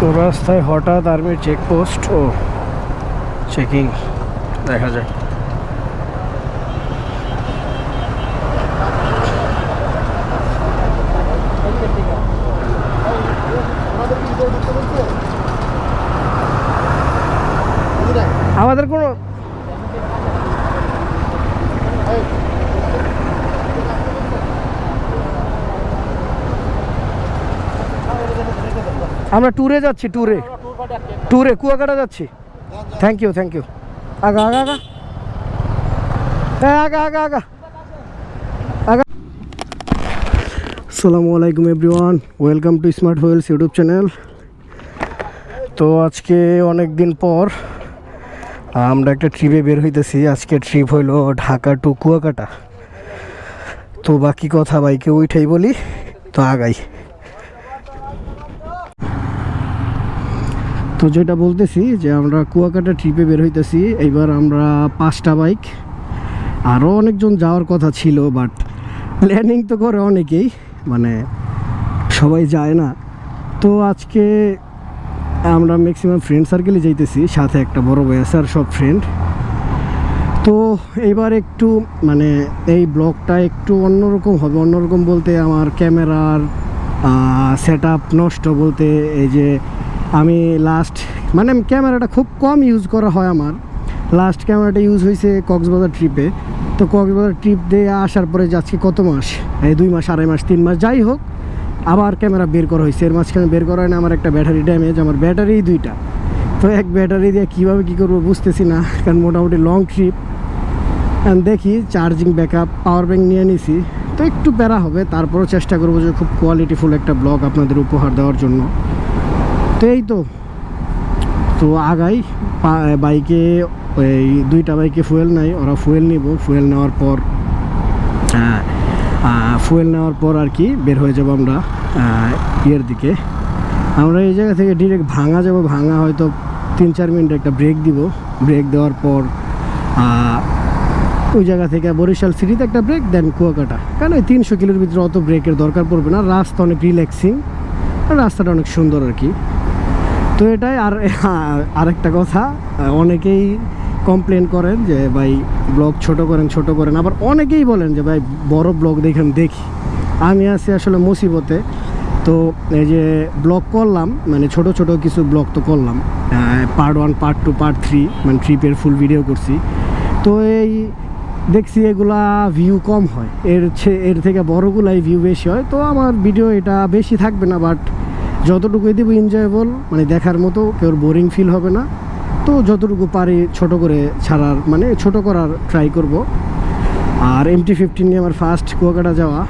তো রাস্তায় হঠাৎ আর্মির চেকপোস্ট ও চেকিং দেখা যায়। আমাদের কোনো আমরা ট্যুরে যাচ্ছি ট্যুরে ট্যুরে কুয়াকাটা যাচ্ছি। থ্যাংক ইউ থ্যাংক ইউ আগা আগা আগা। হ্যাঁ আগা আগা আগা। আগা। আসসালামু আলাইকুম everyone welcome to Smart Whales YouTube channel তো আজকে অনেক দিন পর আমরা একটা ট্রিপে বের হইতেছি। আজকে ট্রিপ হইল ঢাকা টু কুয়াকাটা। তো বাকি কথা বাইকে উঠাই বলি। তো আগাই। তো যেটা বলতেছি যে আমরা কুয়াকাটা ট্রিপে বের হইতেছি, এইবার আমরা পাঁচটা বাইক আরও অনেকজন যাওয়ার কথা ছিল বাট প্ল্যানিং তো করে অনেকেই মানে সবাই যায় না। তো আজকে আমরা ম্যাক্সিমাম ফ্রেন্ড সার্কেলে যাইতেছি, সাথে একটা বড় আছে আর সব ফ্রেন্ড তো এইবার একটু মানে এই ব্লগটা একটু অন্যরকম হবে। অন্যরকম বলতে আমার ক্যামেরার সেট নষ্ট বলতে এই যে আমি লাস্ট মানে ক্যামেরাটা খুব কম ইউজ করা হয় আমার। লাস্ট ক্যামেরাটা ইউজ হয়েছে কক্সবাজার ট্রিপে তো কক্সবাজার ট্রিপ দিয়ে আসার পরে যাচ্ছি কত মাস? এই দুই মাস, আড়াই মাস, তিন মাস, যাই হোক, আবার ক্যামেরা বের করা হয়েছে এর মাঝখানে বের করা হয় না, আমার একটা ব্যাটারি ড্যামেজ আমার ব্যাটারি দুইটা। তো এক ব্যাটারি দিয়ে কীভাবে কী করব বুঝতেছি না, কারণ মোটামুটি লং ট্রিপ দেখি চার্জিং ব্যাকআপ পাওয়ার ব্যাঙ্ক নিয়ে নিছি। তো একটু প্যারা হবে, তারপরও চেষ্টা করব যে খুব কোয়ালিটিফুল একটা ব্লগ আপনাদের উপহার দেওয়ার জন্য। তো এই তো। তো আগাই বাইকে, এই দুইটা বাইকে ফুয়েল নাই, ওরা ফুয়েল নিব। ফুয়েল নেওয়ার পর ফুয়েল নেওয়ার পর আর কি বের হয়ে যাব আমরা ইয়ের দিকে। আমরা এই জায়গা থেকে ডিরেক্ট ভাঙা যাব। ভাঙা হয়তো তিন চার মিনিট একটা ব্রেক দিব। ব্রেক দেওয়ার পর ওই জায়গা থেকে বরিশাল সিটিতে একটা ব্রেক দেন কুয়াকাটা। কারণ ওই তিনশো কিলোর ভিতরে অত ব্রেকের দরকার পড়বে না। রাস্তা অনেক রিল্যাক্সিং রাস্তাটা অনেক সুন্দর আর কি। তো এটাই আর আরেকটা কথা অনেকেই কমপ্লেন করেন যে, ভাই ব্লগ ছোট করেন ছোট করেন। আবার অনেকেই বলেন যে, ভাই, বড় ব্লগ দেখেন, দেখি। আমি আছি আসলে মুসিবতে, তো এই যে ব্লগ করলাম মানে ছোট ছোট কিছু ব্লগ তো করলাম part one part two part three মানে ট্রিপের ফুল ভিডিও করছি। তো এই দেখছি এগুলা ভিউ কম হয়, এর এর থেকে বড়গুলাই ভিউ বেশি হয়, তো আমার ভিডিও এটা বেশি থাকবে না বাট যতটুকুই দেবো এনজয়েবল মানে দেখার মতো কেউ বোরিং ফিল হবে না। তো যতটুকু পারি ছোট করে ছাড়ার মানে ছোট করার ট্রাই করব। আর এমটি ফিফটিন নিয়ে আমার ফার্স্ট কুয়াকাটা যাওয়া,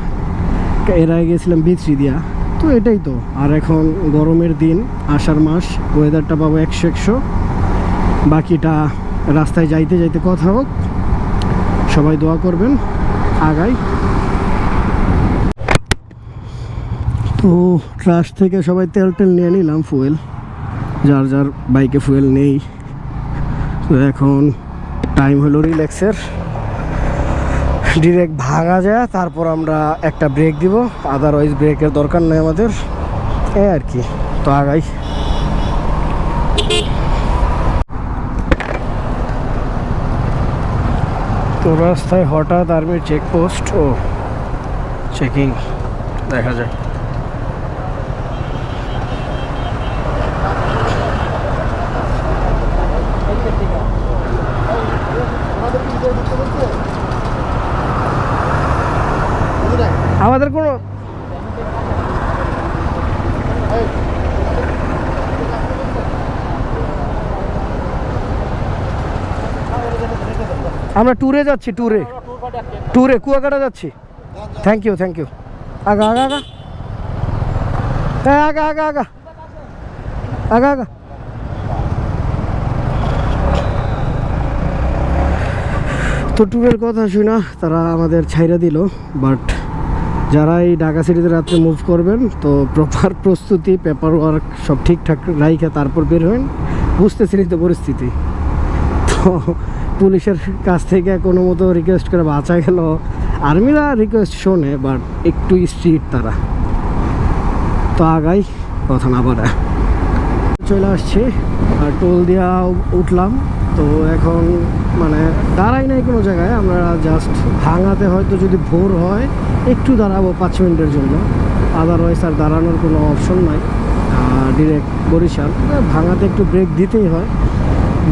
এর আগে গেছিলাম বিচরি দিয়া। তো এটাই তো। আর এখন গরমের দিন, আষাঢ় মাস ওয়েদারটা পাবো একশো একশো। বাকিটা রাস্তায় যাইতে যাইতে কথা হোক, সবাই দোয়া করবেন, আগাই। তো ট্রাস্ট থেকে সবাই তেল টেল নিয়ে নিলাম ফুয়েল। যার যার বাইকে ফুয়েল নেই। তো এখন টাইম হলো রিল্যাক্সের ডিরেক্ট ভাঙা যায়, তারপর আমরা একটা ব্রেক দিব। আদারওয়াইজ ব্রেকের দরকার নেই আমাদের। এ আর কি, তো আগাই। তো রাস্তায় হঠাৎ আর্মির চেকপোস্ট ও চেকিং দেখা যায় আমাদের কোনো আমরা ট্যুরে যাচ্ছি, ট্যুরে। ট্যুরে, কুয়াকাটা যাচ্ছি। থ্যাংক ইউ থ্যাংক ইউ আগা আগা আগা। হ্যাঁ আগা আগা আগা। আগা আগা। তো ট্যুরের কথা শুনা, তারা আমাদের ছাইরা দিল বাট যারা এই ঢাকা সিটিতে রাত্রে মুভ করবেন, তো প্রপার প্রস্তুতি পেপার ওয়ার্ক সব ঠিকঠাক রাইখে তারপর বের হন বুঝতেছিলি তো পরিস্থিতি। তো পুলিশের কাছ থেকে কোনো মতো রিকোয়েস্ট করে বাঁচা গেল। আর্মিরা রিকোয়েস্ট শোনে বাট একটু স্ট্রিট তারা। তো আগাই, কথা না বলে চলে আসছি, আর টোল দিয়া উঠলাম। তো এখন মানে দাঁড়াই নাই কোনো জায়গায়, আমরা জাস্ট ভাঙাতে হয়তো যদি ভোর হয় একটু দাঁড়াবো পাঁচ মিনিটের জন্য। আদারওয়াইজ আর দাঁড়ানোর কোনো অপশন নাই। ডিরেক্ট বরিশাল। ভাঙাতে একটু ব্রেক দিতেই হয়।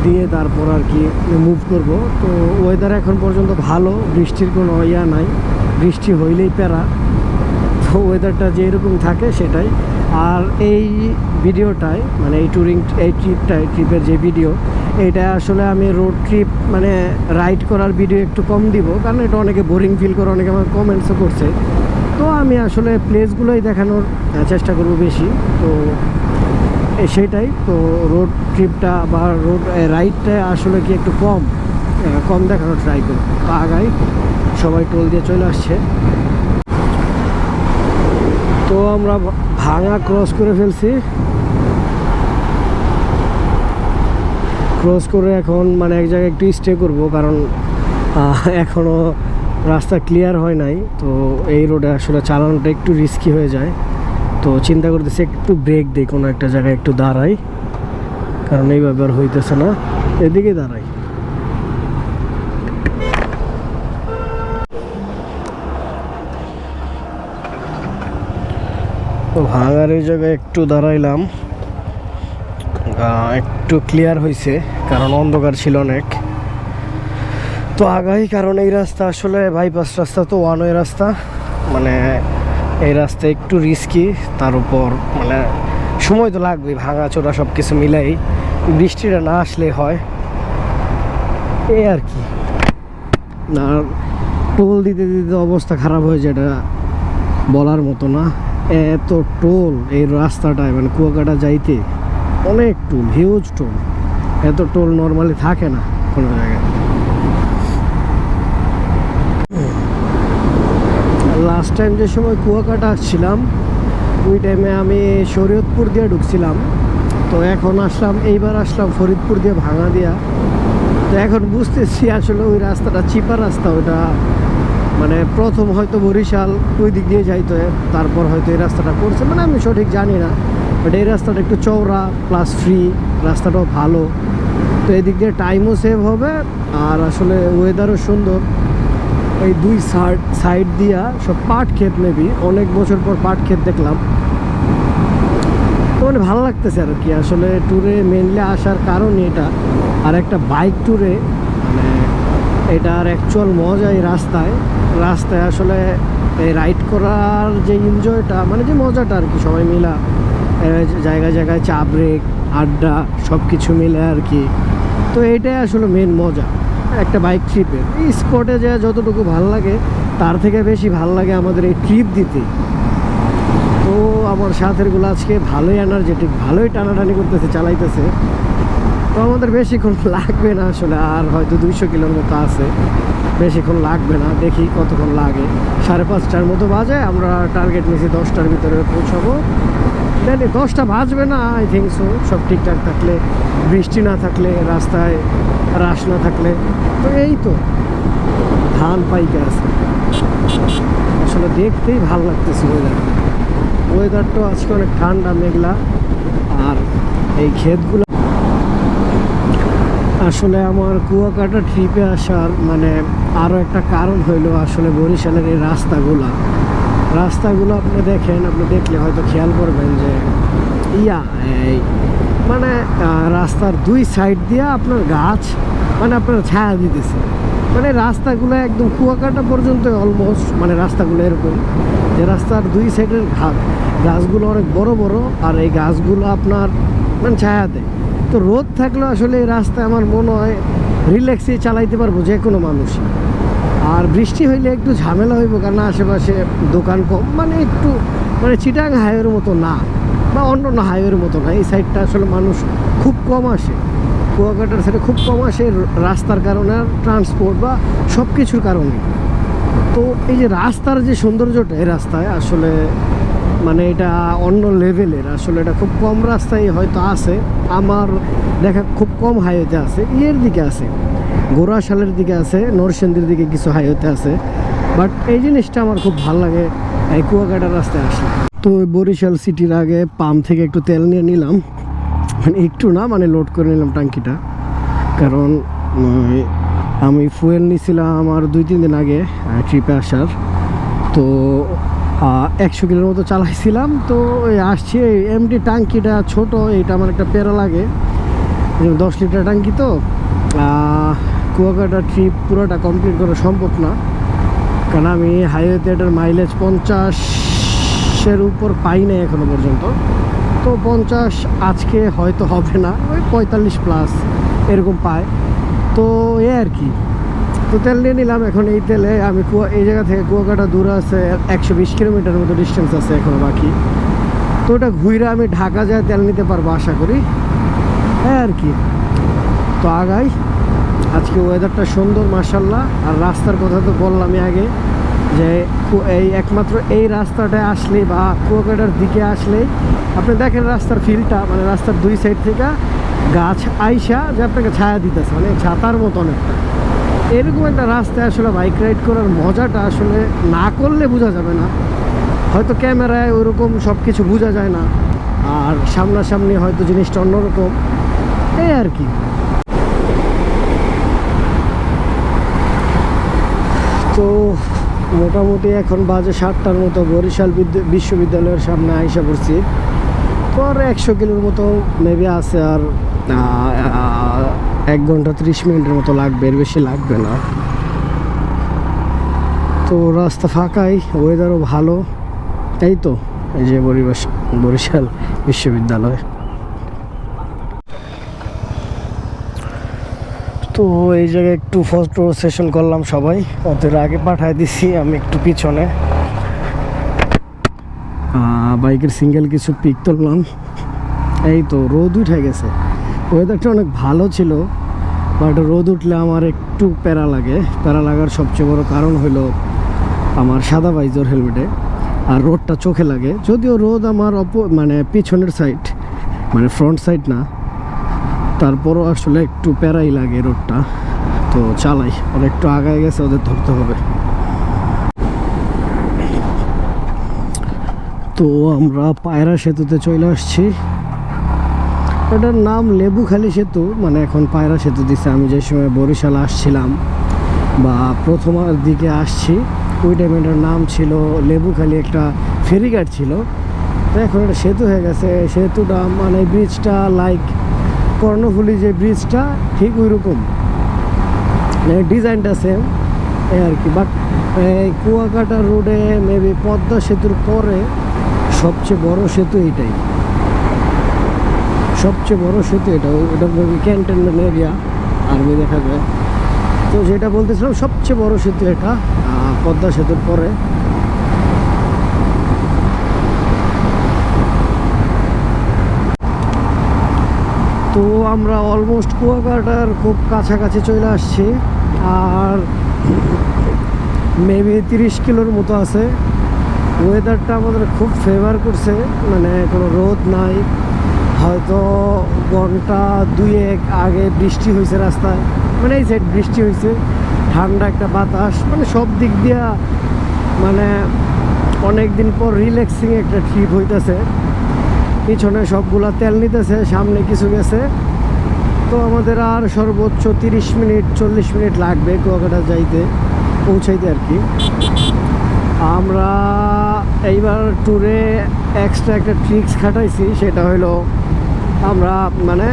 দিয়ে তারপর আর কি মুভ করব। তো ওয়েদার এখন পর্যন্ত ভালো। বৃষ্টির কোনো ইয়া নাই। বৃষ্টি হইলেই প্যারা। তো ওয়েদারটা যেরকম থাকে সেটাই। আর এই ভিডিওটায় মানে এই ট্যুরিং এই ট্রিপটায় ট্রিপের যে ভিডিও এটা আসলে আমি রোড ট্রিপ মানে রাইড করার ভিডিও একটু কম দিব, কারণ এটা অনেকে বোরিং ফিল করে, অনেকে আমার কমেন্টসও করছে। তো আমি আসলে প্লেসগুলোই দেখানোর চেষ্টা করব বেশি। তো সেটাই, তো রোড ট্রিপটা বা রোড রাইডটা আসলে কি একটু কম? কম দেখানোর ট্রাই করব। তো আগাই, সবাই টোল দিয়ে চলে আসছে। তো আমরা ভাঙা ক্রস করে ফেলছি। ক্রস করে এখন মানে এক জায়গায় একটু স্টে করব, কারণ এখনও রাস্তা ক্লিয়ার হয় নাই, তো এই রোডে আসলে চালানোটা একটু রিস্কি হয়ে যায়। তো চিন্তা করতেছি একটু ব্রেক দিই, কোনো একটা জায়গায় একটু দাঁড়াই, কারণ এইভাবে আর হইতেছে না। এদিকে দাঁড়াই। তো ভাঙার এই জায়গায় একটু দাঁড়াইলাম। একটু ক্লিয়ার হয়েছে কারণ অন্ধকার ছিল অনেক। তো আগাই কারণ এই রাস্তা আসলে বাইপাস রাস্তা তো ওয়ান ওয়ে রাস্তা। মানে এই রাস্তা একটু রিস্কি তার উপর মানে সময় তো লাগবে ভাঙা চোরা সব কিছু মিলাই। বৃষ্টিটা না আসলে হয়। এই আর কি। না টোল দিতে দিতে অবস্থা খারাপ হয়ে যায়, এটা বলার মতো না। এত টোল এই রাস্তাটায় মানে কুয়াকাটা যাইতে অনেক টোল, হিউজ টোল। এত টোল নর্মালি থাকে না কোনো জায়গায়। লাস্ট টাইম যে সময় কুয়াকাটা আসছিলাম, ওই টাইমে আমি শরীয়তপুর দিয়ে ঢুকছিলাম। তো এখন আসলাম, এইবার আসলাম ফরিদপুর দিয়ে ভাঙা দিয়া তো এখন বুঝতেছি আসলে ওই রাস্তাটা চিপা রাস্তা, ওটা মানে প্রথম হয়তো বরিশাল ওই দিক দিয়ে যাইতো, তারপর হয়তো এই রাস্তাটা করছে মানে আমি সঠিক জানি না। বাট এই রাস্তাটা একটু চওড়া প্লাস ফ্রি রাস্তাটাও ভালো। তো এদিক দিয়ে টাইমও সেভ হবে, আর আসলে ওয়েদারও সুন্দর। এই দুই সাইড সাইড দিয়া সব পাট ক্ষেত নেবি অনেক বছর পর পাট ক্ষেত দেখলাম। তো মানে ভালো লাগতেছে আর কি, আসলে ট্যুরে মেনলি আসার কারণ এটা, আর একটা বাইক ট্যুরে মানে এটার অ্যাকচুয়াল মজা এই রাস্তায়। রাস্তায় আসলে এই রাইড করার যে এনজয়টা মানে যে মজাটা আর কি, সবাই মিলা জায়গায় জায়গায় চা ব্রেক আড্ডা সব কিছু মিলে আর কি। তো এটাই আসলে মেন মজা, একটা বাইক ট্রিপের এই স্পটে যা যতটুকু ভালো লাগে, তার থেকে বেশি ভালো লাগে আমাদের এই ট্রিপ দিতে। তো আমার সাথেরগুলো আজকে ভালোই এনার্জেটিক ভালোই টানাটানি করতেছে, চালাইতেছে। তো আমাদের বেশিক্ষণ লাগবে না আসলে, আর হয়তো দুইশো কিলোর মতো আছে। বেশিক্ষণ লাগবে না, দেখি কতক্ষণ লাগে। সাড়ে পাঁচটার মতো বাজে, আমরা টার্গেট নিয়েছি দশটার ভিতরে পৌঁছাবো। জানি দশটা বাজবে না আই থিঙ্ক সো সব ঠিকঠাক থাকলে, বৃষ্টি না থাকলে, রাস্তায় রাশ না থাকলে, তো এই তো। ধান পাইকে আছে। আসলে দেখতেই ভালো লাগতেছে ওয়েদার ওয়েদারটা আজকে অনেক ঠান্ডা, মেঘলা, আর এই ক্ষেতগুলো আসলে আমার কুয়াকাটা ট্রিপে আসার মানে আরও একটা কারণ হইল আসলে বরিশালের এই রাস্তাগুলা। রাস্তাগুলো আপনি দেখেন, আপনি দেখলে হয়তো খেয়াল করবেন যে, ইয়া, এই মানে রাস্তার দুই সাইড দিয়ে আপনার গাছ মানে আপনার ছায়া দিতেছে। মানে রাস্তাগুলো একদম কুয়াকাটা পর্যন্ত অলমোস্ট মানে রাস্তাগুলো এরকম যে রাস্তার দুই সাইডের ঘাট গাছগুলো অনেক বড় বড় আর এই গাছগুলো আপনার মানে ছায়া দেয়। তো রোদ থাকলেও আসলে এই রাস্তায় আমার মনে হয় রিল্যাক্সে চালাইতে পারব যে কোনো মানুষই। আর বৃষ্টি হইলে একটু ঝামেলা হইব, কারণ আশেপাশে দোকান কম। মানে একটু মানে চিটাং হাইওয়ের মতো না, বা অন্য অন্য হাইওয়ের মতো না। এই সাইডটা আসলে মানুষ খুব কম আসে। কুয়াকাটার সাইডে খুব কম আসে রাস্তার কারণে ট্রান্সপোর্ট বা সব কিছুর কারণে। তো এই যে রাস্তার যে সৌন্দর্যটা, এই রাস্তায় আসলে মানে এটা অন্য লেভেলের আসলে এটা খুব কম রাস্তায় হয়তো আছে। আমার দেখা খুব কম হাইওয়েতে আছে। ইয়ের দিকে আছে গোড়াশালের দিকে আছে, নরসিংদীর দিকে কিছু হাইওয়েতে আছে। বাট এই জিনিসটা আমার খুব ভালো লাগে, এই কুয়াকাটার রাস্তায় আসে তো বরিশাল সিটির আগে পাম্প থেকে একটু তেল নিয়ে নিলাম। মানে একটু না মানে লোড করে নিলাম টাঙ্কিটা কারণ আমি ফুয়েল নিয়েছিলাম আমার দুই, তিন দিন আগে ট্রিপে আসার। তো একশো কিলোর মতো চালাইছিলাম। তো ওই আসছি এমটি টাঙ্কিটা ছোট, এইটা আমার একটা পেরা লাগে। দশ লিটার টাঙ্কি তো। কুয়াকাটা ট্রিপ পুরোটা কমপ্লিট করা সম্ভব না। কারণ আমি হাইওয়েতে এটার মাইলেজ পঞ্চাশের উপর পাই নাই এখনও পর্যন্ত। তো পঞ্চাশ আজকে হয়তো হবে না, ওই পঁয়তাল্লিশ প্লাস এরকম পায়। তো এ আর কি। তো তেল নিয়ে নিলাম। এখন এই তেলে আমি কুয়া এই জায়গা থেকে কুয়াকাটা দূরে আছে একশো বিশ কিলোমিটার মতো ডিস্টেন্স আছে এখনও বাকি। তো ওটা ঘুরে আমি ঢাকা যায় তেল নিতে পারব আশা করি। হ্যাঁ আর কি। তো আগাই। আজকে ওয়েদারটা সুন্দর মাসাল্লাহ আর রাস্তার কথা তো বললামই আগে যে এই একমাত্র এই রাস্তাটায় আসলে বা কুয়াকাটার দিকে আসলে আপনি দেখেন রাস্তার ফিলটা মানে রাস্তার দুই সাইড থেকে গাছ আইসা যে আপনাকে ছায়া দিতেছে মানে ছাতার মতো অনেকটা। এরকম একটা রাস্তায় আসলে বাইক রাইড করার মজাটা আসলে না করলে বোঝা যাবে না। হয়তো ক্যামেরায় ওরকম সব কিছু বোঝা যায় না। আর সামনাসামনি হয়তো জিনিসটা অন্যরকম। এই আর কি। তো মোটামুটি এখন বাজে সাতটার মতো বরিশাল বিদ্যু- বিশ্ববিদ্যালয়ের সামনে আইসা পড়ছি। আর একশো কিলোর মতো মেবি আছে আর এক ঘণ্টা ত্রিশ মিনিটের মতো লাগবে, এর বেশি লাগবে না। তো রাস্তা ফাঁকাই ওয়েদারও ভালো। এই তো, এই যে বরিশাল বিশ্ববিদ্যালয়। তো এই জায়গায় একটু ফটো সেশন করলাম সবাই, ওদের আগে পাঠায় দিছি, আমি একটু পিছনে। বাইকের সিঙ্গেল কিছু পিক তুললাম। এই তো, রোদ উঠে গেছে। ওয়েদারটা অনেক ভালো ছিল বাট রোদ উঠলে আমার একটু প্যারা লাগে। প্যারা লাগার সবচেয়ে বড় কারণ হলো আমার সাদা বাইজর হেলমেটে আর রোদটা চোখে লাগে। যদিও রোদ আমার অপ মানে পিছনের সাইড মানে ফ্রন্ট সাইড না, তারপরও আসলে একটু প্যারাই লাগে রোডটা তো চালাই ওরা একটু আগায় গেছে ওদের ধরতে হবে। তো আমরা পায়রা সেতুতে চলে আসছি। এটার নাম লেবুখালি সেতু মানে এখন পায়রা সেতু দিছে। আমি যে সময় বরিশাল আসছিলাম বা প্রথম দিকে আসছি, ওই টাইমে এটার নাম ছিল লেবুখালি একটা ফেরিঘাট ছিল। তো এখন এটা সেতু হয়ে গেছে। সেতুটা মানে ব্রিজটা লাইক কর্ণফুলি যে ব্রিজটা ঠিক ওই রকম ডিজাইনটা সেম এই আর কি। বাট এই কুয়াকাটা রোডে মেবি পদ্মা সেতুর পরে সবচেয়ে বড় সেতু এইটাই। সবচেয়ে বড় সেতু এটা মেবি ক্যান্টনমেন্ট এরিয়া আর্মি দেখা যায়। তো যেটা বলতেছিলাম, সবচেয়ে বড় সেতু এটা পদ্মা সেতুর পরে। তো আমরা অলমোস্ট কুয়াকাটার খুব কাছাকাছি চলে আসছি, আর মেবি তিরিশ কিলোর মতো আছে। ওয়েদারটা আমাদের খুব ফেভার করছে মানে কোনো রোদ নাই। হয়তো ঘণ্টা দুই এক আগে বৃষ্টি হয়েছে রাস্তায়। মানে এই সাইড বৃষ্টি হয়েছে, ঠান্ডা একটা বাতাস মানে সব দিক দিয়া মানে অনেক দিন পর রিল্যাক্সিং একটা ট্রিপ হইতেছে। পিছনে সবগুলা তেল নিতেছে, সামনে কিছু গেছে। তো আমাদের আর সর্বোচ্চ তিরিশ মিনিট, চল্লিশ মিনিট লাগবে কুয়াকাটা যাইতে, পৌঁছাইতে আর কি। আমরা এইবার ট্যুরে এক্সট্রা একটা ট্রিক্স খাটাইছি, সেটা হলো আমরা মানে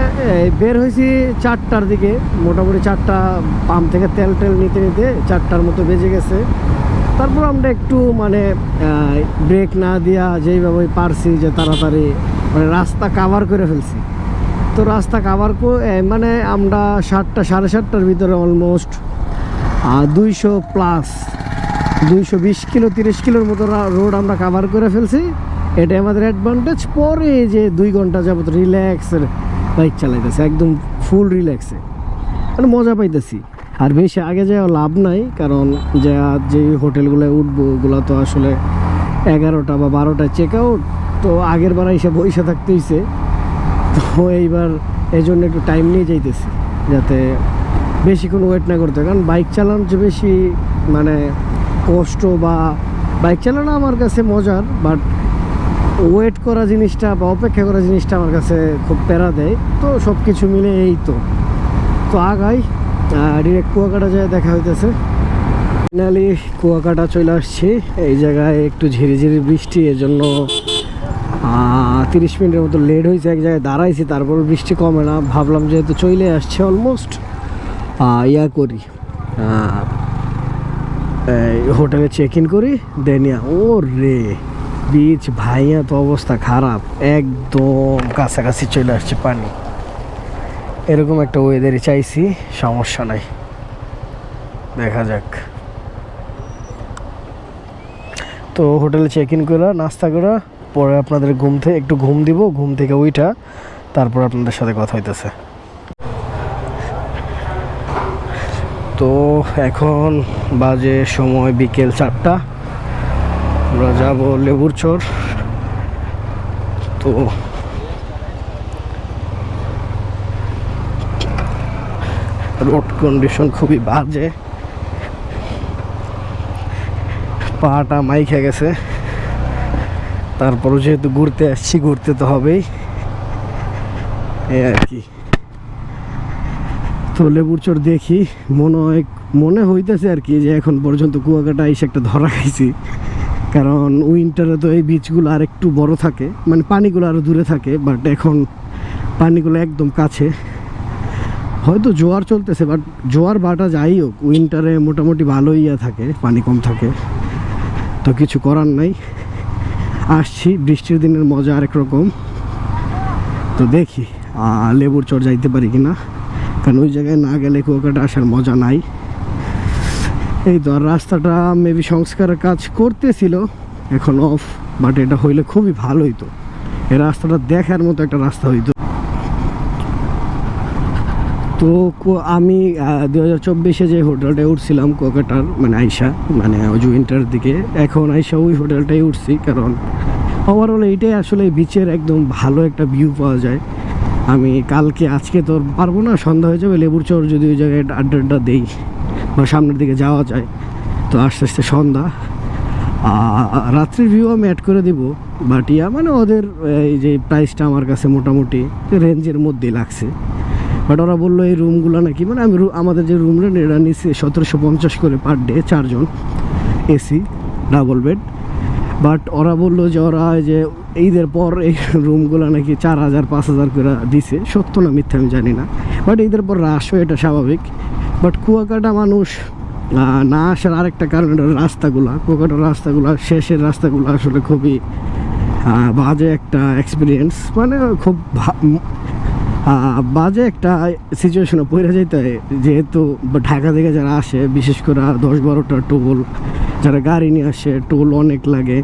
বের হয়েছি চারটার দিকে, মোটামুটি চারটা পাম্প থেকে তেল টেল নিতে নিতে চারটার মতো বেজে গেছে। তারপর আমরা একটু মানে ব্রেক না দিয়া যেইভাবে পারছি যে তাড়াতাড়ি মানে রাস্তা কাভার করে ফেলছি। তো রাস্তা কাভার মানে আমরা সাতটা, সাড়ে সাতটার ভিতরে অলমোস্ট দুইশো প্লাস দুইশো বিশ কিলো, তিরিশ কিলোর মতো রোড আমরা কাভার করে ফেলছি। এটা আমাদের অ্যাডভান্টেজ পরে যে দুই ঘণ্টা যাবত রিল্যাক্সের বাইক চালাইতেছে, একদম ফুল রিল্যাক্সে মানে মজা পাইতেছি। আর বেশি আগে যাওয়া লাভ নাই, কারণ যে যে হোটেলগুলো উঠবো, ওগুলো তো আসলে এগারোটা বা বারোটায় চেক আউট তো আগের বার এসে বসে থাকতে হয়েছে তো এইবার এই জন্য একটু টাইম নিয়ে যাইতেছি, যাতে বেশিক্ষণ ওয়েট না করতে। কারণ বাইক চালানো যে বেশি মানে কষ্ট বা বাইক চালানো আমার কাছে মজার বাট ওয়েট করা জিনিসটা বা অপেক্ষা করা জিনিসটা আমার কাছে খুব প্যারা দেয়। তো সব কিছু মিলে এই তো। তো আগাই ডিরেক্ট কুয়াকাটা যায় দেখা হইতেছে। ফাইনালি কুয়াকাটা চলে আসছি। এই জায়গায় একটু ঝিরিঝিরি বৃষ্টি এর জন্য তিরিশ মিনিটের মতো লেট হয়েছে এক জায়গায় দাঁড়াইছি, তারপর বৃষ্টি কমে না। ভাবলাম যেহেতু চলে আসছে অলমোস্ট ইয়া করি হোটেলে চেক ইন করি দেনিয়া ও রে বিচ ভাইয়া তো অবস্থা খারাপ। একদম কাছাকাছি চলে আসছে পানি। এরকম একটা ওয়েদারই চাইছি, সমস্যা নাই। দেখা যাক। তো হোটেলে চেক ইন করা নাস্তা করা পরে আপনাদের ঘুম থেকে একটু ঘুম দিব, ঘুম থেকে ওইটা তারপর আপনাদের সাথে কথা হইতেছে। তো এখন বাজে সময় বিকেল চারটা। আমরা যাব লেবুর চর। তো রোড কন্ডিশন খুবই বাজে। পাটা মাইখে গেছে। তারপরও যেহেতু ঘুরতে আসছি, ঘুরতে তো হবেই। এই আর কি। তো লেবুর চর দেখি। মনে হয় মনে হইতেছে আর কি যে এখন পর্যন্ত কুয়াকাটা এসে একটা ধরা খাইছি। কারণ উইন্টারে তো এই বিচগুলো আর একটু বড় থাকে। মানে পানিগুলো আরও দূরে থাকে বাট এখন পানিগুলো একদম কাছে। হয়তো জোয়ার চলতেছে বাট জোয়ার বাটা যাই হোক উইন্টারে মোটামুটি ভালোই ইয়া থাকে, পানি কম থাকে। তো কিছু করার নাই। আসছি, বৃষ্টির দিনের মজা আরেক রকম। তো দেখি লেবুর চর যাইতে পারি কিনা। কারণ ওই জায়গায় না গেলে কুয়াকাটা আসার মজা নাই। এই তো আর রাস্তাটা মেবি সংস্কারের কাজ করতেছিল, এখন অফ বাট এটা হইলে খুবই ভালো হইতো এই রাস্তাটা দেখার মতো একটা রাস্তা হইতো। তো আমি দু হাজার চব্বিশে যে হোটেলটায় উঠছিলাম কোকাটার মানে আইসা মানে উইন্টার দিকে, এখন আইসা ওই হোটেলটাই উঠছি, কারণ ওভারঅল এইটাই আসলে বিচের একদম ভালো একটা ভিউ পাওয়া যায়। আমি কালকে, আজকে তো পারব না, সন্ধ্যা হয়ে যাবে, লেবুর চর যদি ওই জায়গায় আড্ডা আড্ডা দেই। সামনের দিকে যাওয়া যায়। তো আস্তে আস্তে সন্ধ্যা। রাত্রির ভিউ আমি অ্যাড করে দিব। বাট ইয়া মানে ওদের, এই যে প্রাইসটা আমার কাছে মোটামুটি রেঞ্জের মধ্যেই লাগছে। বাট ওরা বলল এই রুমগুলো নাকি মানে আমি আমাদের যে রুম রেন্ট এটা নিচ্ছে সতেরোশো পঞ্চাশ করে পার ডে চারজন। এসি ডাবল বেড বাট ওরা বলল যে ওরা যে ঈদের পর এই রুমগুলো নাকি চার হাজার, পাঁচ হাজার করে দিছে। সত্য না মিথ্যা আমি জানি না। বাট ঈদের পর রাশ এটা স্বাভাবিক। বাট কুয়াকাটা মানুষ না আসার আরেকটা কারণ রাস্তাগুলা। কুয়াকাটার রাস্তাগুলা, শেষের রাস্তাগুলো আসলে খুবই বাজে একটা এক্সপিরিয়েন্স মানে খুব বাজে একটা সিচুয়েশনে পড়ে যেতে হয়। যেহেতু ঢাকা থেকে যারা আসে, বিশেষ করে দশ বারোটা টোল যারা গাড়ি নিয়ে আসে টোল অনেক লাগে।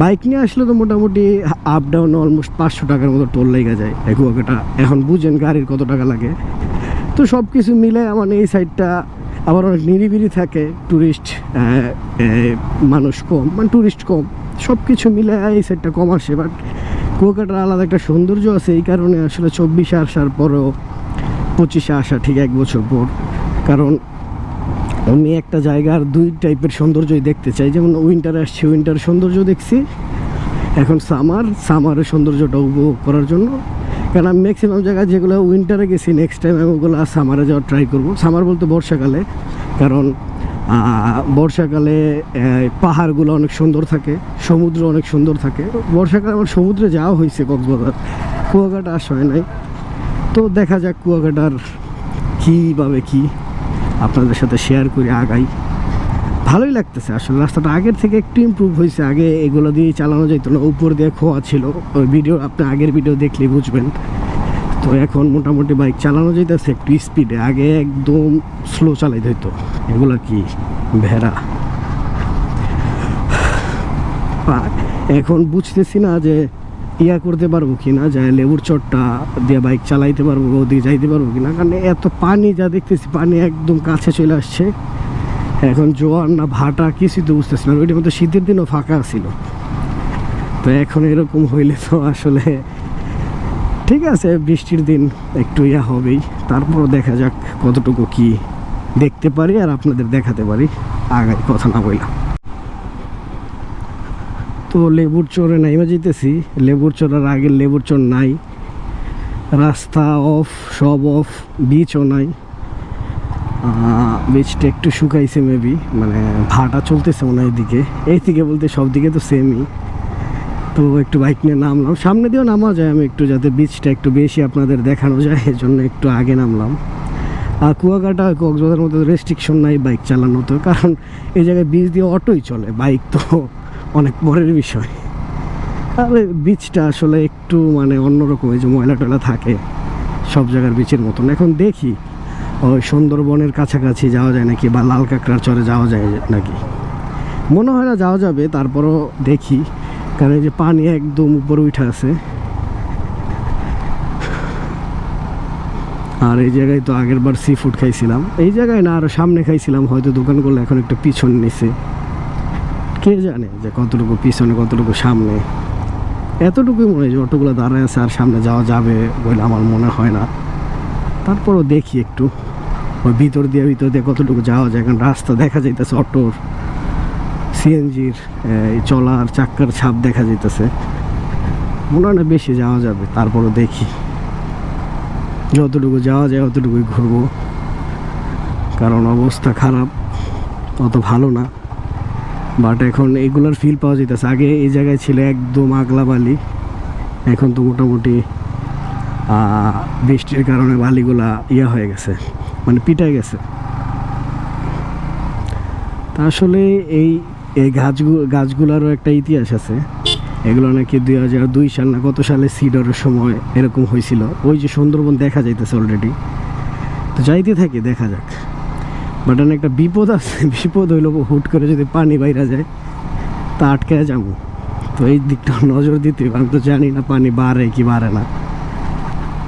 বাইক নিয়ে আসলে তো মোটামুটি আপ ডাউন অলমোস্ট পাঁচশো টাকার মতো টোল লেগে যায়। কুয়াকাটা, এখন বুঝেন গাড়ির কত টাকা লাগে। তো সব কিছু মিলে আমার এই সাইডটা আবার অনেক নিরিবিলি থাকে ট্যুরিস্ট মানুষ কম মানে ট্যুরিস্ট কম। সব কিছু মিলে এই সাইডটা কম আসে বাট কুয়াকাটার আলাদা একটা সৌন্দর্য আছে, এই কারণে আসলে চব্বিশে আসার পরেও পঁচিশে আসা ঠিক এক বছর পর। কারণ আমি একটা জায়গার দুই টাইপের সৌন্দর্যই দেখতে চাই। যেমন উইন্টার আসছে উইন্টার সৌন্দর্য দেখছি। এখন সামার সামারের সৌন্দর্যটা উপভোগ করার জন্য কারণ আমি ম্যাক্সিমাম জায়গায় যেগুলো উইন্টারে গেছি নেক্সট টাইম আমি ওগুলো সামারে যাওয়ার ট্রাই করব। সামার বলতে বর্ষাকালে, কারণ বর্ষাকালে পাহাড়গুলো অনেক সুন্দর থাকে, সমুদ্র অনেক সুন্দর থাকে। বর্ষাকালে আমার সমুদ্রে যাওয়া হয়েছে কক্সবাজার। কুয়াকাটা আসা হয় নাই। তো দেখা যাক কুয়াকাটার কীভাবে কী আপনাদের সাথে শেয়ার করে আগাই। ভালোই লাগতেছে। আসলে রাস্তাটা আগের থেকে একটু ইমপ্রুভ হয়েছে। আগে এগুলো দিয়ে চালানো যেত না। উপর দিয়ে খোয়া ছিল। ওই ভিডিও আপনি আগের ভিডিও দেখলেই বুঝবেন। তো এখন মোটামুটি বাইক চালানো যেতেছে একটু স্পিডে আগে একদম স্লো চালাইতে হইতো এগুলো কি ভেড়া? এখন বুঝতেছি না যে ইয়া করতে পারব কি না যে লেবুর চটটা দিয়ে বাইক চালাইতে পারব, ওদিকে যাইতে পারব কি না কারণ এত পানি যা দেখতেছি, পানি একদম কাছে চলে আসছে। এখন জোয়ার না ভাটা কিছুই তো বুঝতেছি না। ওইটার মধ্যে শীতের দিনও ফাঁকা ছিল। তো এখন এরকম হইলে তো আসলে ঠিক আছে, বৃষ্টির দিন একটু ইয়া হবেই। তারপর দেখা যাক কতটুকু কি দেখতে পারি আর আপনাদের দেখাতে পারি। আগাই কথা না বললাম তো তো লেবুর চোরে নাইমা যেতেছি। লেবুর চোরার আগে লেবুর চোর নাই। রাস্তা অফ সব অফ বিচও নাই। বিচটা একটু শুকাইছে মেবি মানে ভাটা চলতেছে মনে হয় এদিকে। এইদিকে বলতে সব দিকে তো সেমই তো একটু বাইক নিয়ে নামলাম। সামনে দিয়েও নামা যায় আমি একটু, যাতে বিচটা একটু বেশি আপনাদের দেখানো যায় এর জন্য একটু আগে নামলাম। আর কুয়াকাটা, কক্সবাজারের মতো রেস্ট্রিকশন নাই বাইক চালানো তো, কারণ এই জায়গায় বিচ দিয়ে অটোই চলে। বাইক তো অনেক পরের বিষয়। আর বিচটা আসলে একটু মানে অন্যরকম, এই যে ময়লা টয়লা থাকে, সব জায়গার বিচের মতন। এখন দেখি ওই সুন্দরবনের কাছাকাছি যাওয়া যায় নাকি বা লাল কাঁকড়ার চরে যাওয়া যায় নাকি? মনে হয় না যাওয়া যাবে, তারপরও দেখি। কারণ এই যে পানি একদম উপরে উঠে আছে। আর এই জায়গায় তো আগের বার সি ফুড খাইছিলাম। এই জায়গায় না আরও সামনে খাইছিলাম, হয়তো দোকান করলে এখন একটু পিছন নিছে কে জানে যে কতটুকু পিছনে, কতটুকু সামনে। এতটুকুই মনে হয় যে অটোগুলো দাঁড়ায় আছে আর সামনে যাওয়া যাবে বলে আমার মনে হয় না। তারপরও দেখি একটু। ওই ভিতর দিয়ে ভিতর দিয়ে কতটুকু যাওয়া যায়, কারণ রাস্তা দেখা যাইতেছে অটোর, সিএনজির চলার চাক্কার ছাপ দেখা যাইতেছে। মনে হয় না বেশি যাওয়া যাবে, তারপরও দেখি। যতটুকু যাওয়া যায় অতটুকুই ঘুরবো। কারণ অবস্থা খারাপ, অত ভালো না। বাট এখন এগুলোর ফিল পাওয়া যেতেছে আগে এই জায়গায় ছিল একদম আগলা বালি এখন তো মোটামুটি বৃষ্টির কারণে বালিগুলা ইয়া হয়ে গেছে মানে পিটায় গেছে। তা আসলে এই এই গাছগুলো গাছগুলোরও একটা ইতিহাস আছে। এগুলো নাকি দুই হাজার দুই সাল না কত সালে সিডরের সময় এরকম হয়েছিল। ওই যে সুন্দরবন দেখা যাইতেছে অলরেডি তো যাইতে থাকি, দেখা যাক। বাট একটা বিপদ আছে, বিপদ হইল হুট করে যদি পানি বাইরা যায়, তা আটকে যাব। তো এই দিকটা নজর দিতে। আমি তো জানি না পানি বাড়ে কি বাড়ে না।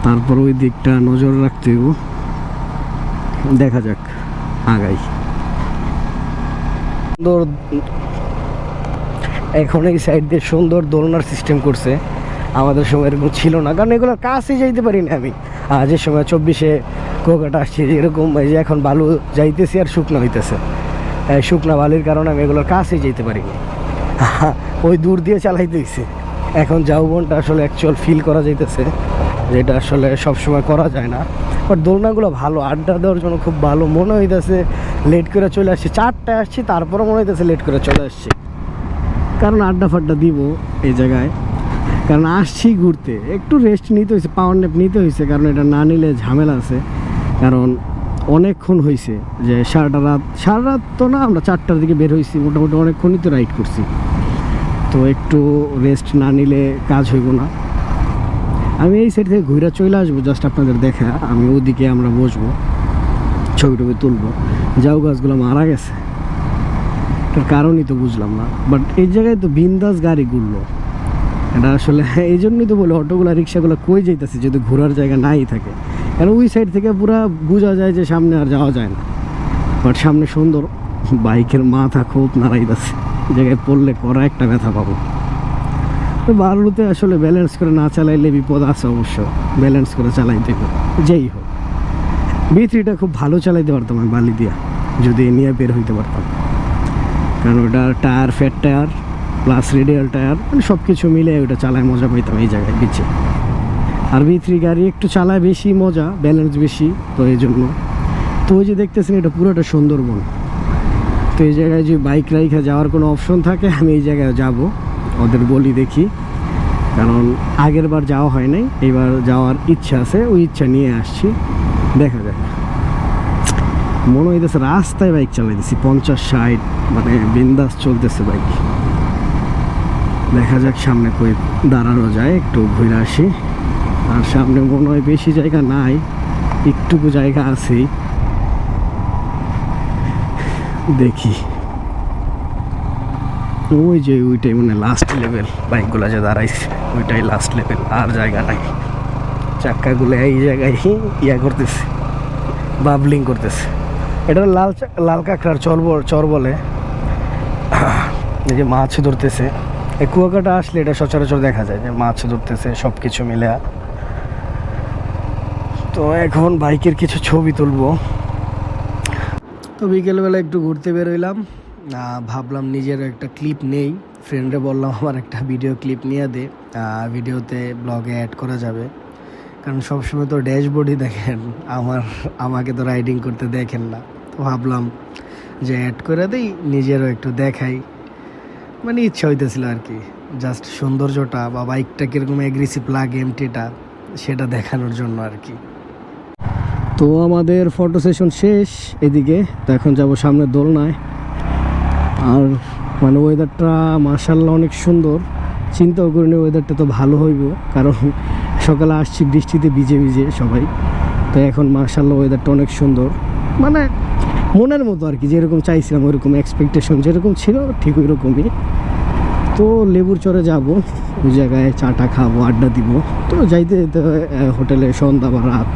তারপর ওই দিকটা নজর রাখতে হইব। দেখা যাক, আগাই। সুন্দর, এখন এই সাইড দিয়ে সুন্দর দোলনার সিস্টেম করছে। আমাদের সময় এরকম ছিল না, কারণ এগুলোর কাছে যাইতে পারি না আমি। যে সময় চব্বিশে কোকাটা আসছি, এরকম যে এখন বালু যাইতেছি আর শুকনো হইতেছে। শুকনা বালির কারণে আমি এগুলোর কাছে যেতে পারিনি। ওই দূর দিয়ে চালাইতে হইছে এখন যৌবনটা আসলে অ্যাকচুয়াল ফিল করা যাইতেছে। যেটা আসলে সবসময় করা যায় না। বাট দোলনাগুলো ভালো, আড্ডা দেওয়ার জন্য খুব ভালো। মনে হইতেছে লেট করে চলে আসছি। চারটায় আসছি, তারপরও মনে হইতেছে লেট করে চলে আসছি। কারণ আড্ডা ফাড্ডা দিব এই জায়গায়। কারণ আসছি ঘুরতে। একটু রেস্ট নিতে হয়েছে পাওয়ার নেপ নিতে হয়েছে কারণ এটা না নিলে ঝামেলা আছে। কারণ অনেকক্ষণ হয়েছে যে সারাটা রাত, সারা রাত তো না, আমরা চারটার দিকে বের হয়েছি মোটামুটি অনেকক্ষণই তো রাইড করছি। তো একটু রেস্ট না নিলে কাজ হইব না। আমি এই সাইড থেকে ঘুরে চলে আসব জাস্ট আপনাদের দেখা, আমি ওদিকে আমরা বসবো ছবি টবি তুলবো। যাও গাছগুলো মারা গেছে। তার কারণই তো বুঝলাম না। বাট এই জায়গায় তো বিন্দাস গাড়ি ঘুরলো। এটা আসলে এই জন্যই তো বলে অটোগুলো, রিক্সাগুলো কই যাইতেছে যদি ঘোরার জায়গা নাই থাকে। কারণ ওই সাইড থেকে পুরা বোঝা যায় যে সামনে আর যাওয়া যায় না। বাট সামনে সুন্দর, বাইকের মাথা খুব নাড়াইতেছে। জায়গায় পড়লে করা একটা ব্যথা পাবো। তো বারুতে আসলে ব্যালেন্স করে না চালাইলে বিপদ আছে অবশ্য। ব্যালেন্স করে চালাইতে যেই হোক। বি থ্রিটা খুব ভালো চালাইতে পারতাম আমি বালি দিয়া। যদি নিয়ে বের হইতে পারতাম। কারণ ওটা tyre fat tyre plus radial tyre মানে সব কিছু মিলে ওটা চালায় মজা পাইতাম এই জায়গায় বিচে আর বি থ্রি গাড়ি একটু চালায় বেশি মজা ব্যালেন্স বেশি, তো এই জন্য। তো ওই যে দেখতেছেন এটা পুরোটা সুন্দরবন। তো এই জায়গায় যে বাইক রাইখা যাওয়ার কোনো অপশন থাকে, আমি এই জায়গায় যাব। ওদের বলি দেখি। কারণ আগের বার যাওয়া হয় নাই এবার যাওয়ার ইচ্ছা আছে, ওই ইচ্ছা নিয়ে আসছি। দেখা যাক। মনে হইতেছে রাস্তায় বাইক চালাইতেছি পঞ্চাশ, ষাট মানে বিন্দাস চলতেছে বাইক। দেখা যাক সামনে কই দাঁড়ানো যায়, একটু ঘুরে আসি। আর সামনে মনে হয় বেশি জায়গা নাই, একটুকু জায়গা আছেই। দেখি। ওই যে ওইটাই মানে লাস্ট লেভেল বাইকগুলো যে দাঁড়াইছে, ওইটাই লাস্ট লেভেল আর জায়গা নাই। চাক্কাগুলো এই জায়গায় ইয়া করতেছে বাবলিং করতেছে। এটা লাল লাল কাঁকড়ার চর চর বলে। এই যে মাছ ধরতেছে। এই কুয়াকাটা আসলে এটা সচরাচর দেখা যায় যে মাছ ধরতেছে সব কিছু মিলে তো এখন বাইকের কিছু ছবি তুলবো। তো বিকেলবেলা একটু ঘুরতে বেরোইলাম ভাবলাম নিজের একটা ক্লিপ নেই। ফ্রেন্ডে বললাম, আমার একটা ভিডিও ক্লিপ নিয়ে দে। ভিডিওতে ব্লগে অ্যাড করা যাবে। কারণ সবসময় তো ড্যাশবোর্ডই দেখেন, আমার, আমাকে তো রাইডিং করতে দেখেন না। তো ভাবলাম যে অ্যাড করে দিই, নিজেরও একটু দেখাই। মানে ইচ্ছা হইতেছিল আর কি জাস্ট সৌন্দর্যটা বা বাইকটা কীরকম অ্যাগ্রেসিভ লাগে এমটিটা সেটা দেখানোর জন্য আর কি। তো আমাদের ফটো সেশন শেষ, এদিকে। তো এখন যাব সামনে দোলনায়। আর মানে ওয়েদারটা মার্শাল্লাহ অনেক সুন্দর। চিন্তাও করিনি ওয়েদারটা তো ভালো হইব, কারণ সকালে আসছি বৃষ্টিতে ভিজে ভিজে সবাই। তো এখন মার্শাল্লাহ ওয়েদারটা অনেক সুন্দর। মানে মনের মতো আর কি, যেরকম চাইছিলাম ওইরকম এক্সপেকটেশন যেরকম ছিল ঠিক ওই রকমই তো লেবুর চরে যাব, ওই জায়গায় চাটা খাব, আড্ডা দিব। তো যাইতে হোটেলে সন্ধ্যা বা রাত।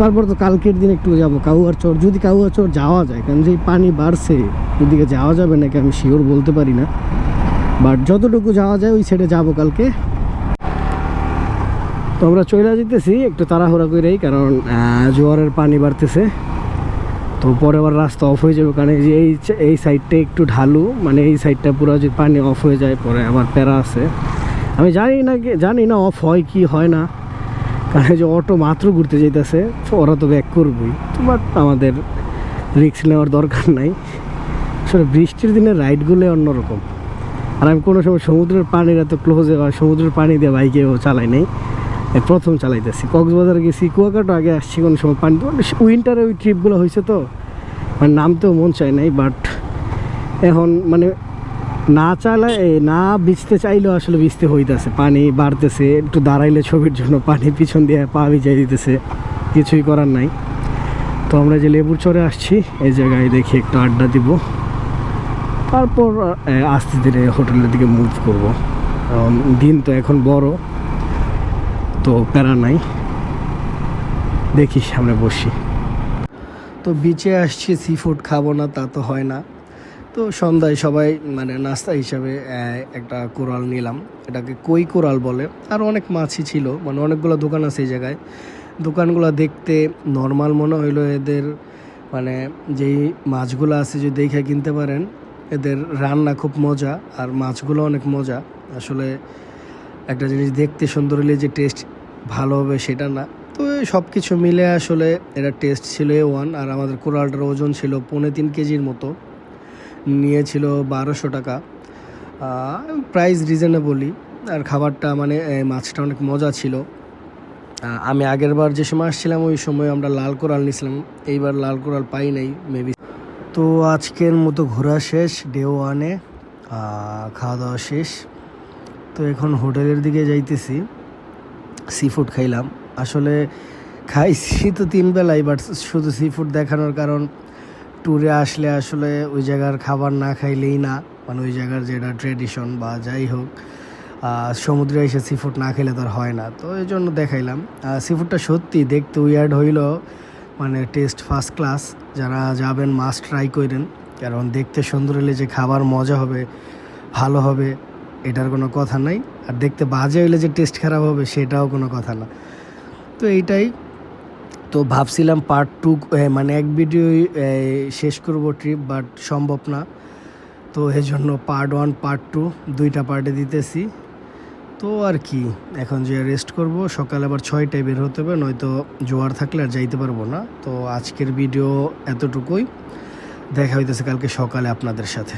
তারপর তো কালকের দিন একটু যাব কাউয়ার চর যদি কাউয়ার চর যাওয়া যায়, কারণ যেই পানি বাড়ছে ওদিকে যাওয়া যাবে নাকি আমি শিওর বলতে পারি না। বাট যতটুকু যাওয়া যায়, ওই সাইডে যাব কালকে। তো আমরা চলে যেতেছি একটু তাড়াহুড়া করেই কারণ জোয়ারের পানি বাড়তেছে। তো পরে আবার রাস্তা অফ হয়ে যাবে, কারণ এই যে এই এই সাইডটা একটু ঢালু মানে এই সাইডটা পুরো যদি পানি অফ হয়ে যায়, পরে আবার প্যারা আছে। আমি জানি না জানি না অফ হয় কি, হয় না। কারণ যে অটো মাত্র ঘুরতে যেতেছে ওরা তো ব্যাক করবই। বাট আমাদের রিক্স নেওয়ার দরকার নাই। আসলে বৃষ্টির দিনে রাইডগুলো অন্যরকম। আর আমি কোনো সময় সমুদ্রের পানির এত ক্লোজে বা সমুদ্রের পানি দিয়ে বাইকেও চালাই নাই। প্রথম চালাইতেছি। কক্সবাজার গেছি, কুয়াকাটো আগে আসছি কোনো সময় পানি উইন্টারে ওই ট্রিপগুলো হয়েছে তো। মানে নামতেও মন চায় নাই বাট এখন মানে না চালা এ, না ভিজতে চাইলেও আসলে ভিজতে হইতেছে। পানি বাড়তেছে একটু দাঁড়াইলে ছবির জন্য পানি পিছন দিয়ে পা ভিজাই দিতেছে। কিছুই করার নাই। তো আমরা যে লেবুর চরে আসছি এই জায়গায় দেখি একটু আড্ডা দিব। তারপর আস্তে ধীরে হোটেলের দিকে মুভ করব। কারণ দিন তো এখন বড় তো প্যারা নাই। দেখি সামনে বসি। তো বিচে আসছি সি ফুড খাব না তা তো হয় না। তো সন্ধ্যায় সবাই মানে নাস্তা হিসাবে একটা কোরাল নিলাম। এটাকে কই কোরাল বলে। আর অনেক মাছই ছিল মানে অনেকগুলো দোকান আছে এই জায়গায়। দোকানগুলো দেখতে নর্মাল মনে হইল এদের মানে যেই মাছগুলো আছে যদি দেখে কিনতে পারেন, এদের রান্না খুব মজা আর মাছগুলো অনেক মজা। আসলে একটা জিনিস দেখতে সুন্দর হলে যে টেস্ট ভালো হবে সেটা না। তো সব কিছু মিলে আসলে এটা টেস্ট ছিল এ ওয়ান আর আমাদের কোরালটার ওজন ছিল পৌনে তিন কেজির মতো। নিয়েছিল বারোশো টাকা। প্রাইস রিজনেবলই আর খাবারটা মানে মাছটা অনেক মজা ছিল। আমি আগের বার যে সময় আসছিলাম, ওই সময় আমরা লাল কোরাল নিয়েছিলাম। এইবার লাল কোরাল পাই নাই মেবি তো আজকের মতো ঘোরা শেষ ডে ওয়ানে খাওয়া দাওয়া শেষ। তো এখন হোটেলের দিকে যাইতেছি। সি ফুড খাইলাম। আসলে খাইছি তো তিন বেলাই বাট শুধু সি ফুড দেখানোর কারণ ট্যুরে আসলে আসলে ওই জায়গার খাবার না খাইলেই না। মানে ওই জায়গার যেটা ট্রেডিশন বা যাই হোক সমুদ্রে এসে সি ফুড না খেলে তো আর হয় না। তো এই জন্য দেখাইলাম। সি ফুডটা সত্যি দেখতে উইয়ার্ড হইল মানে টেস্ট ফার্স্ট ক্লাস যারা যাবেন মাস্ট ট্রাই করেন কারণ দেখতে সুন্দর হলে যে খাবার মজা হবে, ভালো হবে, এটার কোনো কথা নাই। আর দেখতে বাজে হইলে যে টেস্ট খারাপ হবে, সেটাও কোনো কথা না। তো এইটাই। তো ভাবছিলাম পার্ট টু মানে এক ভিডিও শেষ করব ট্রিপ বাট সম্ভব না। তো এই জন্য পার্ট ওয়ান পার্ট টু দুইটা পার্টে দিতেছি। তো আর কি, এখন যে রেস্ট করব, সকালে আবার ছয়টায় বের হতে হবে, নয়তো জোয়ার থাকলে আর যাইতে পারব না। তো আজকের ভিডিও এতটুকুই। দেখা হইতেছে কালকে সকালে আপনাদের সাথে।